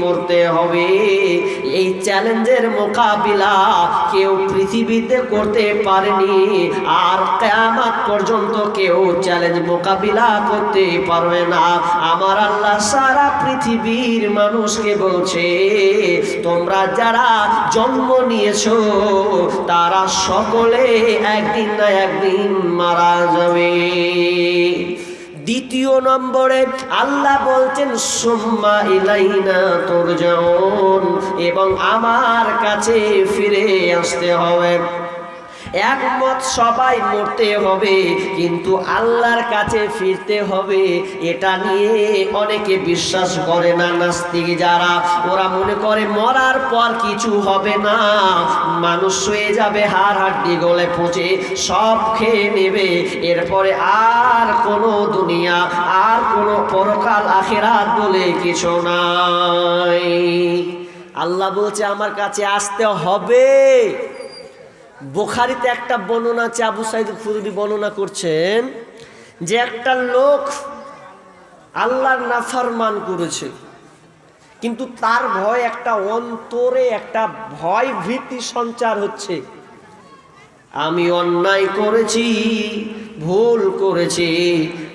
মরতে হবে। এই চ্যালেঞ্জের মোকাবিলা কেউ পৃথিবীতে করতে পারেনি। আর কেয়ামাত পর্যন্ত কেউ চ্যালেঞ্জ মোকাবিলা করতে পারবে না। আমার আল্লাহ সারা পৃথিবীর মানুষকে বলছে, তোমরা যারা জন্ম নিয়েছো, তারা সকলে একদিন না একদিন মারা যাবে। দ্বিতীয় নম্বরে আল্লাহ বলছেন সুম্মা ইলাইনা তোর এবং আমার কাছে ফিরে আসতে হবে। একমত সবাই মরতে হবে, কিন্তু আল্লাহর কাছে ফিরতে হবে। এটা নিয়ে অনেকে বিশ্বাস করে না নাস্তিক যারা। ওরা মনে করে মরার পর কিছু হবে না। মানুষ হয়ে যাবে, হাড় হাড্ডি গলে পচে, সব খেয়ে নেবে। এরপরে আর কোনো দুনিয়া, আর কোনো পরকাল আখেরাত বলে কিছু নাই। আল্লাহ বলছে, আমার কাছে আসতে হবে। বোখারিতে একটা বর্ণনা আছে, আবু সাইদ খুরুদি বর্ণনা করছেন যে একটা লোক আল্লাহর নাফারমান করেছে, কিন্তু তার ভয় একটা অন্তরে একটা ভয় ভীতি সঞ্চার হচ্ছে। আমি অন্যায় করেছি, ভুল করেছি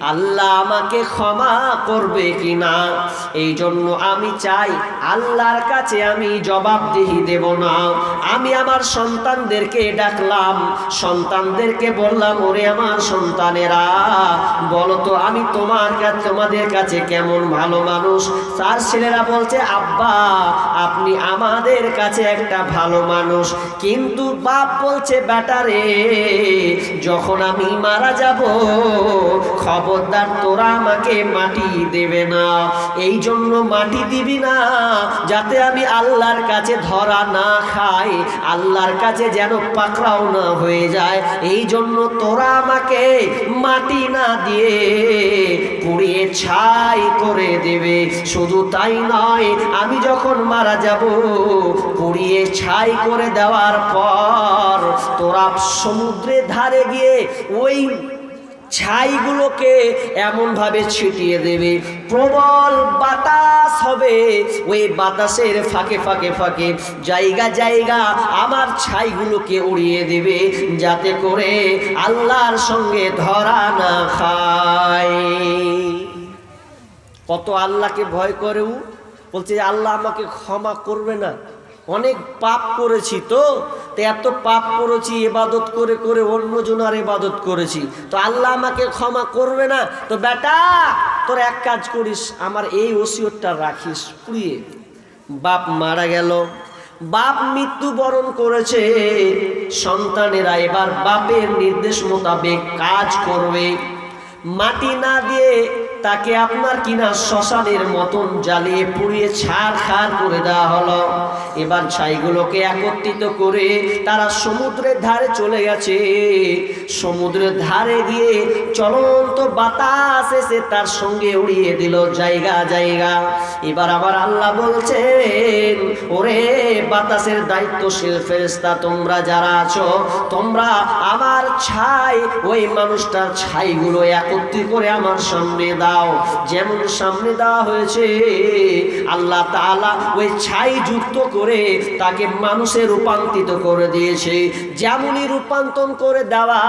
আল্লাহ আমাকে ক্ষমা করবে কি না এই জন্য আমি চাই আল্লাহর কাছে আমি জবাবদিহি দেব না। আমি আমার সন্তানদেরকে ডাকলাম। সন্তানদেরকে বললাম, ওরে আমার সন্তানেরা বলো তো আমি তোমার কাছে তোমাদের কাছে কেমন ভালো মানুষ? তার ছেলেরা বলছে, আব্বা, আপনি আমাদের কাছে একটা ভালো মানুষ। কিন্তু বাপ বলছে ব্যাটারে যখন আমি মারা যাব খবরদার, তোরা আমাকে মাটি দেবে না। এই জন্য মাটি দিবি না, যাতে আমি আল্লাহর কাছে ধরা না খাই, আল্লাহর কাছে যেন পাকড়াও না হয়ে যায়। এই জন্য তোরা আমাকে মাটি না দিয়ে পুড়িয়ে ছাই করে দেবে। শুধু তাই নয়, আমি যখন মারা যাব, পুড়িয়ে ছাই করে দেওয়ার পর তোরা সমুদ্রের ধারে গিয়ে ওই ছাইগুলোকে এমনভাবে ছিটিয়ে দেবে। প্রবল বাতাস হবে। ওই বাতাসের ফাঁকে ফাঁকে ফাঁকে জায়গা জায়গা আমার ছাইগুলোকে উড়িয়ে দেবে যাতে করে আল্লাহর সঙ্গে ধরা না খায়। কত আল্লাহকে ভয় করেও বলছে, আল্লাহ আমাকে ক্ষমা করবে না। অনেক পাপ করেছি তো? এত পাপ করেছি এবাদত করে করে অন্য জনার এবাদত করেছি। তো আল্লাহ আমাকে ক্ষমা করবে না? তো বেটা, তোর এক কাজ করিস, আমার এই ওসিয়তটা রাখিস, পুড়িয়ে। বাপ মারা গেল। বাপ মৃত্যুবরণ করেছে। সন্তানেরা এবার বাপের নির্দেশ মোতাবেক কাজ করবে। মাটি না দিয়ে তাকে আপনার কিনা শ্মশানের মতন জ্বালিয়ে পুড়িয়ে ছাড় খার করে দেওয়া হলো। এবার ছাইগুলোকে একত্রিত করে তারা সমুদ্রের ধারে চলে গেছে। সমুদ্রের ধারে গিয়ে চলন্ত বাতাস এসে তার সঙ্গে উড়িয়ে দিল জায়গা জায়গা। এবার আবার আল্লাহ বলছেন, ওরে বাতাসের দায়িত্বশীল ফেরেস্তা তোমরা যারা আছো, তোমরা আমার ছাই, ওই মানুষটার ছাইগুলো একত্রিত করে আমার সামনে দাও, যেমন সামনে দেওয়া হয়েছে, আল্লাহ তাআলা ওই ছাই যুক্ত করে তাকে মানুষে রূপান্তরিত করে দিয়েছে। যেমনই রূপান্তর করে দেওয়া,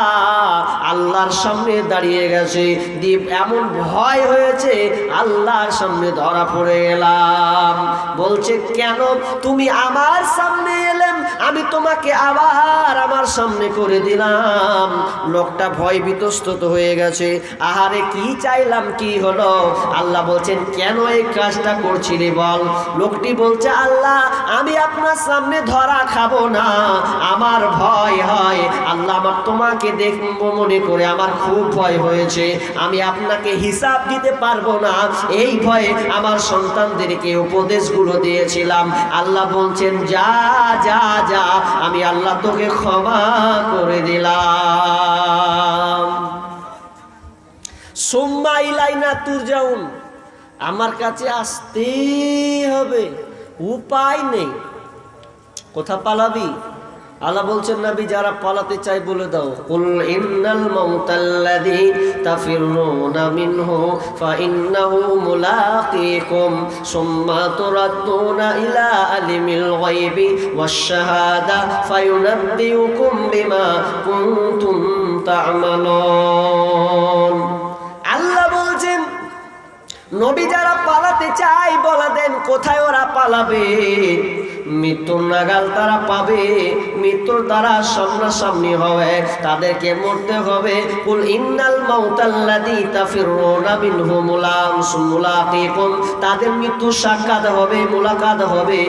আল্লাহর সামনে দাঁড়িয়ে গেছে। দিয়ে এমন ভয় হয়েছে, আল্লাহর সামনে ধরা পড়ে গেলাম। বলছে, কেন? তুমি আমার সামনে এলেন আমি তোমাকে আবার আমার সামনে করে দিলাম। লোকটা ভয় বিতস্তত হয়ে গেছে। আহারে, কি চাইলাম কি? হলো? আল্লাহ বলছেন, কেন এই কাজটা করছিলি বল? লোকটি বলছে, আল্লাহ, আমি আপনার সামনে ধরা খাব না। আমার ভয় হয়। আল্লাহ আমার তোমাকে দেখব মনে করে আমার খুব ভয় হয়েছে। আমি আপনাকে হিসাব দিতে পারব না। এই ভয়ে আমার সন্তানদেরকে উপদেশগুলো দিয়েছিলাম। আল্লাহ বলছেন, যা যা যা। আমি আল্লাহ তোকে ক্ষমা করে দিলাম। সোম্মা ইলাইনা তুর যাউন আমার কাছে আসতেই হবে, উপায় নেই। কোথা পালাবি? আল্লাহ বলছেন, নবী, যারা পালাতে চায় বলে দাও। কুল ইন্নাল মাউতাল্লাযী তাফিরুনা মিনহু ফাইন্নাহু মুলাকীকুম। সুম্মা তুরাদ্দুনা ইলা আলিমিল গায়বি ওয়াশ শাহাদা ফায়ুনাব্বিউকুম বিমা কুনতুম তা'মালুন। নবী যারা পালাতে চায় বলা দেন কোথায় ওরা পালাবে? মৃত্যুর নাগাল তারা পাবে, মৃত্যুর দ্বারা সামনাসামনি হবে, তাদেরকে মরতে হবে। কুল ইন্নাল মাউতাল্লাযী তাফিরুনা তাদের মৃত্যু সাক্ষাৎ হবে, মুলাকাত হবে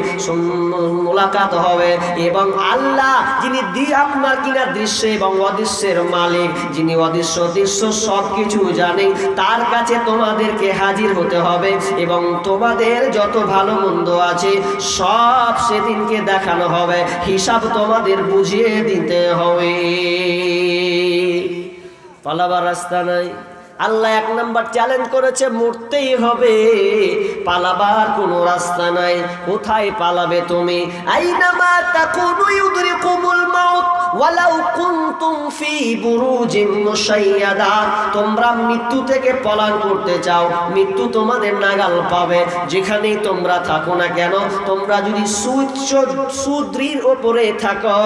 মুলাকাত হবে। এবং আল্লাহ যিনি দি আপনার কিনা দৃশ্য এবং অদৃশ্যের মালিক, যিনি অদৃশ্য দৃশ্য সব কিছু জানে তার কাছে তোমাদেরকে হাজির হতে হবে। এবং তোমাদের যত ভালো মন্দ আছে, সব সেদিনকে দেখানো হবে। হিসাব তোমাদের বুঝিয়ে দিতে হবে। পালাবার রাস্তা নাই। আল্লাহ এক নাম্বার চ্যালেঞ্জ করেছে, মরতেই হবে। পালাবার কোনো রাস্তা নাই। কোথায় পালাবে তুমি? আইনামা তা ইউদরিকুমুল তোমরা মৃত্যু থেকে পলায়ন করতে চাও, মৃত্যু তোমাদের নাগাল পাবে। যেখানেই তোমরা থাকো না কেন, তোমরা যদি সুউচ্চ সুদৃঢ় ওপরে থাকো,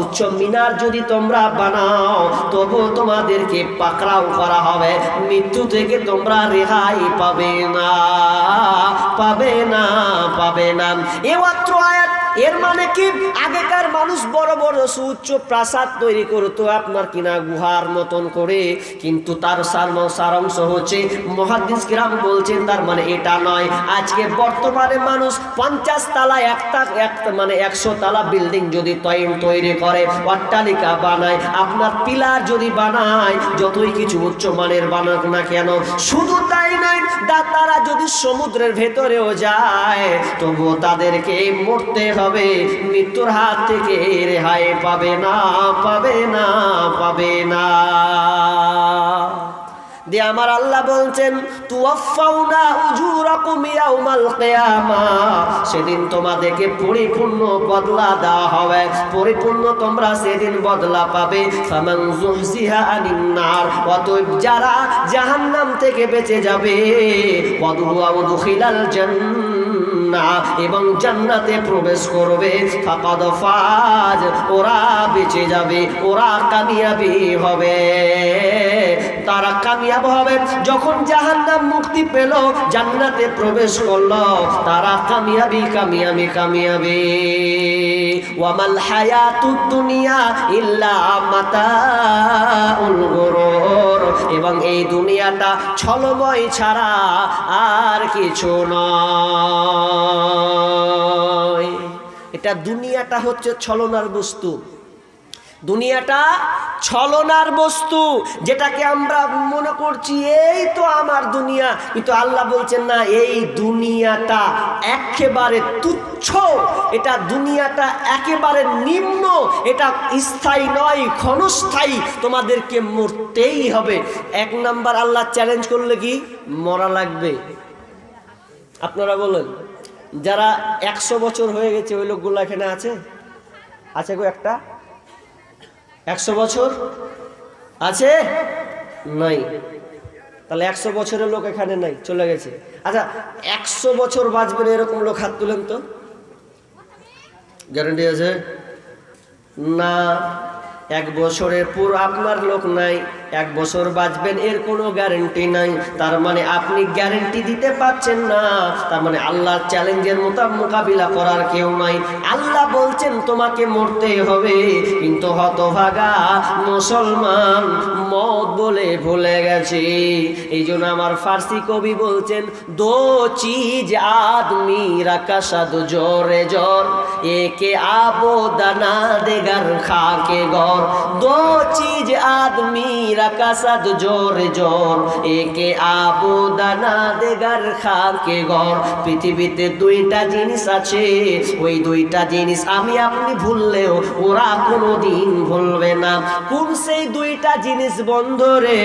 উচ্চ মিনার যদি তোমরা বানাও, তবু তোমাদেরকে পাকড়াও করা হবে। মৃত্যু থেকে তোমরা রেহাই পাবে না পাবে না পাবে না। এ মাত্র আয়াত এর মানে কি? আগেকার মানুষ বড় বড় সুউচ্চ প্রাসাদ তৈরি করতো, আপনার কিনা গুহার মতন করে। কিন্তু তার সার- সারাংশ হচ্ছে মহাদিস গ্রাম বলছেন, তার মানে এটা নয়। আজকে বর্তমানে মানুষ পঞ্চাশ তালা একটা এক মানে একশো তালা বিল্ডিং যদি তৈরি করে, অট্টালিকা বানায়, আপনার পিলার যদি বানায়, যতই কিছু উচ্চ মানের বানাক না কেন, শুধু তাই তারা যদি সমুদ্রের ভেতরেও যায়, তবুও তাদেরকে মরতে হবে। মৃত্যুর হাত থেকে রেহাই পাবে না পাবে না পাবে না। দিয়ে আমার আল্লাহ বলছেন সেদিন তোমাদেরকে পরিপূর্ণ বদলা দেওয়া হবে। পরিপূর্ণ তোমরা সেদিন বদলা পাবে। যারা জাহান্নাম থেকে বেঁচে যাবে এবং জান্নাতে প্রবেশ করবে। ওরা বেঁচে যাবে, ওরা কামিয়াবি হবে। তারা কামিয়াব হবে। যখন জাহান্নাম মুক্তি পেল, জান্নাতে প্রবেশ করল, তারা কামিয়াবি কামিয়াবি কামিয়াবি। ওয়ামাল হায়াতুদ দুনিয়া ইল্লা মাতাউল গুরুর। এবং এই দুনিয়াটা ছলময় ছাড়া আর কিছু নয়। এটা দুনিয়াটা হচ্ছে ছলনার বস্তু। দুনিয়াটা ছলনার বস্তু, যেটাকে আমরা মনে করছি, এই তো আমার দুনিয়া। কিন্তু আল্লাহ বলছেন, না, এই দুনিয়াটা একেবারে তুচ্ছ। এটা দুনিয়াটা একেবারে নিম্ন। এটা স্থায়ী নয়, ক্ষণস্থায়ী। তোমাদেরকে মরতেই হবে। এক নাম্বার আল্লাহ চ্যালেঞ্জ করলে কি? মরা লাগবে। আপনারা বলেন, যারা একশো বছর হয়ে গেছে, ওই লোকগুলো এখানে আছে? আছে গো একটা? একশো বছর? আছে? নাই। তাহলে একশো বছরের লোক এখানে নাই, চলে গেছে। আচ্ছা একশো বছর বাঁচবেন এরকম লোক হাত তুলেন তো। গ্যারান্টি আছে? না, এক বছরের পুরো আপনার লোক নাই। এক বছর বাঁচবেন, এর কোনো গ্যারেন্টি নাই। তার মানে আপনি গ্যারেন্টি দিতে পারছেন না। তার মানে আল্লাহর চ্যালেঞ্জের মতো মোকাবিলা করার কেউ নাই। আল্লাহ বলছেন, তোমাকে মরতে হবে। কিন্তু হতভাগা মুসলমান মত বলে ভুলে গেছে। এই জন্য আমার ফার্সি কবি বলছেন, দো চিজ আদমি রাকাসাদ জোরে জোর একে আবো দানা দেগার খাকে গর দো চিজ আদমি রাকাসাদ জোর জোর, একে আবো দানা দেগার খাকে গর পৃথিবীতে দুইটা জিনিস আছে, ওই দুইটা জিনিস আমি আপনি ভুললেও ওরা কোনো দিন ভুলবে না। কোন সেই দুইটা জিনিস বন্ধ রে?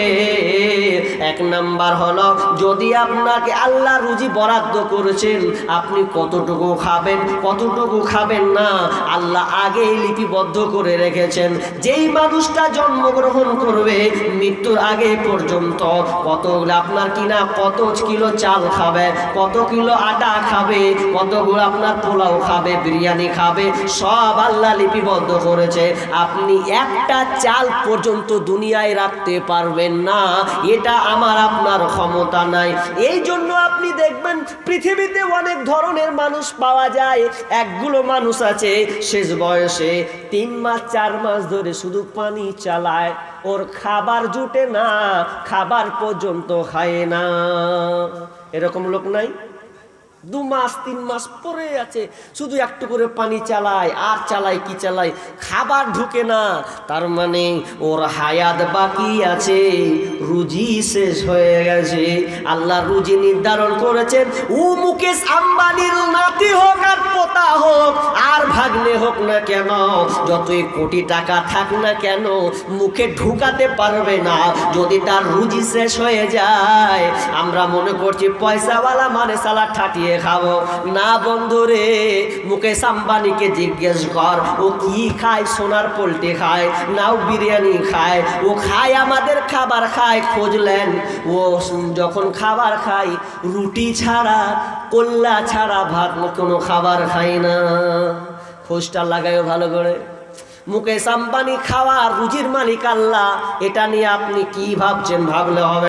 এক নাম্বার হলো, যদি আপনাকে আল্লাহ রুজি বরাদ্দ করেছেন, আপনি কতটুকু খাবেন কতটুকু খাবেন না, আল্লাহ আগেই লিপিবদ্ধ করে রেখেছেন। যেই মানুষটা জন্মগ্রহণ করবে মৃত্যুর আগে পর্যন্ত কতগুলো আপনার কিনা, কত কিলো চাল খাবে, কত কিলো আটা খাবে কতগুলো আপনার পোলাও খাবে, বিরিয়ানি খাবে, সব আল্লাহ লিপিবদ্ধ করেছে। আপনি একটা চাল পর্যন্ত দুনিয়ায় রাখতে পারবেন না, এটা আমার, আপনার ক্ষমতা নাই। এই জন্য আপনি দেখবেন পৃথিবীতে অনেক ধরনের মানুষ পাওয়া যায়। একগুলো মানুষ আছে, শেষ বয়সে তিন মাস, চার মাস ধরে শুধু পানি চালায়। ওর খাবার জুটে না খাবার পর্যন্ত খায় না। এরকম লোক নাই? দু মাস, তিন মাস পরে আছে। শুধু একটু করে পানি চালায়, আর চালায় কি চালায়? খাবার ঢুকে না। তার মানে ওর হায়াত বাকি আছে, রুজি শেষ হয়ে গেছে। আল্লাহ রুজি নির্ধারণ করেছেন, ও মুকেশ আম্বানির নাতি হোক আর পোতা হোক, আর ভাগ্নে হোক না কেন? যতই কোটি টাকা থাক না কেন, মুখে ঢুকাতে পারবে না। যদি তার রুজি শেষ হয়ে যায়, আমরা মনে করছি পয়সাওয়ালা মানে সালা ঠাটিয়ে খাব না বন্ধুরে মুকেশ আম্বানিকে জিজ্ঞেস কর, ও কি খায়, সোনার পোল্টে খায় নাও বিরিয়ানি খায়, ও খায় আমাদের খাবার খায়, খোঁজলেন। ও যখন খাবার খায়, রুটি ছাড়া, কল্লা ছাড়া ভাত কোনো খাবার খায় না। খোঁজটা লাগায়ও ভালো করে। মুকেশ আম্বানি খাওয়া, রুজির মালিক আল্লাহ, এটা নিয়ে আপনি কি ভাবছেন ভাবলে হবে?